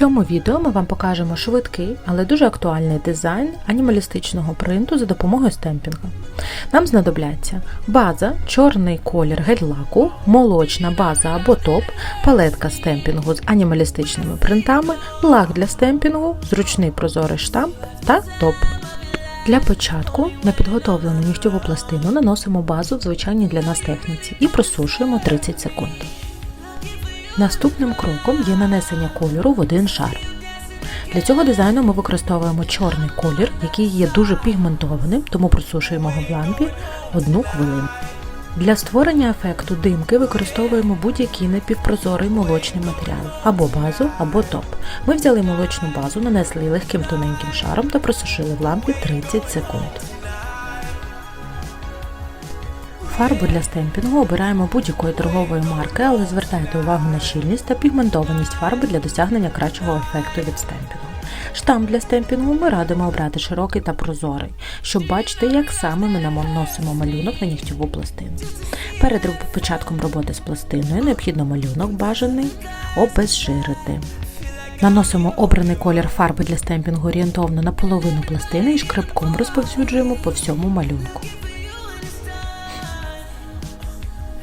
цьому відео ми вам покажемо швидкий, але дуже актуальний дизайн анімалістичного принту за допомогою стемпінгу. Нам знадобляться база, чорний колір гель-лаку, молочна база або топ, палетка стемпінгу з анімалістичними принтами, лак для стемпінгу, зручний прозорий штамп та топ. Для початку на підготовлену нігтєву пластину наносимо базу в звичайній для нас техніці і просушуємо 30 секунд. Наступним кроком є нанесення кольору в один шар. Для цього дизайну ми використовуємо чорний колір, який є дуже пігментованим, тому просушуємо його в лампі 1 хвилину. Для створення ефекту димки використовуємо будь-який напівпрозорий молочний матеріал або базу, або топ. Ми взяли молочну базу, нанесли легким тоненьким шаром та просушили в лампі 30 секунд. Фарбу для стемпінгу обираємо будь-якої торгової марки, але звертайте увагу на щільність та пігментованість фарби для досягнення кращого ефекту від стемпінгу. Штамп для стемпінгу ми радимо обрати широкий та прозорий, щоб бачити, як саме ми наносимо малюнок на нігтєву пластину. Перед початком роботи з пластиною необхідно малюнок бажаний обезжирити. Наносимо обраний колір фарби для стемпінгу орієнтовно на половину пластини і шкребком розповсюджуємо по всьому малюнку.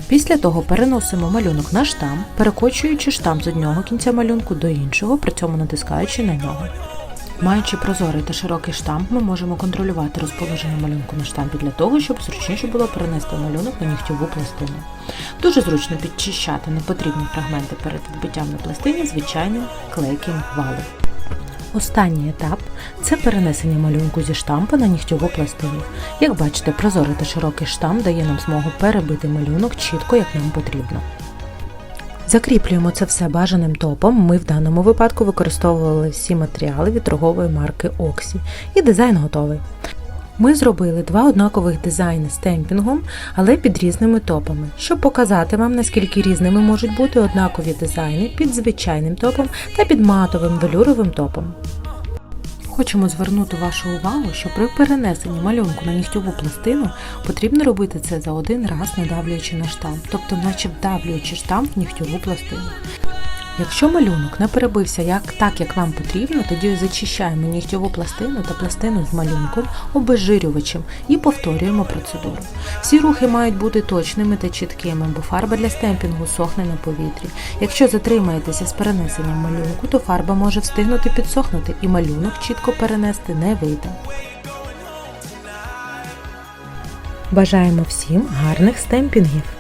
Після того переносимо малюнок на штамп, перекочуючи штамп з одного кінця малюнку до іншого, при цьому натискаючи на нього. Маючи прозорий та широкий штамп, ми можемо контролювати розположення малюнку на штампі для того, щоб зручніше було перенести малюнок на нігтєву пластину. Дуже зручно підчищати непотрібні фрагменти перед відбиттям на пластині звичайним клейким валом. Останній етап це перенесення малюнку зі штампа на нігтьову пластину. Як бачите, прозорий та широкий штамп дає нам змогу перебити малюнок чітко, як нам потрібно. Закріплюємо це все бажаним топом. Ми в даному випадку використовували всі матеріали від торгової марки Oxy. І дизайн готовий. Ми зробили два однакових дизайни з темпінгом, але під різними топами, щоб показати вам, наскільки різними можуть бути однакові дизайни під звичайним топом та під матовим велюровим топом. Хочемо звернути вашу увагу, що при перенесенні малюнку на нігтєву пластину потрібно робити це за один раз, надавлюючи на штамп, тобто наче вдавлюючи штамп в нігтєву пластину. Якщо малюнок не перебився як, так, як вам потрібно, тоді зачищаємо нігтєву пластину та пластину з малюнком обезжирювачем і повторюємо процедуру. Всі рухи мають бути точними та чіткими, бо фарба для стемпінгу сохне на повітрі. Якщо затримаєтеся з перенесенням малюнку, то фарба може встигнути підсохнути і малюнок чітко перенести не вийде. Бажаємо всім гарних стемпінгів!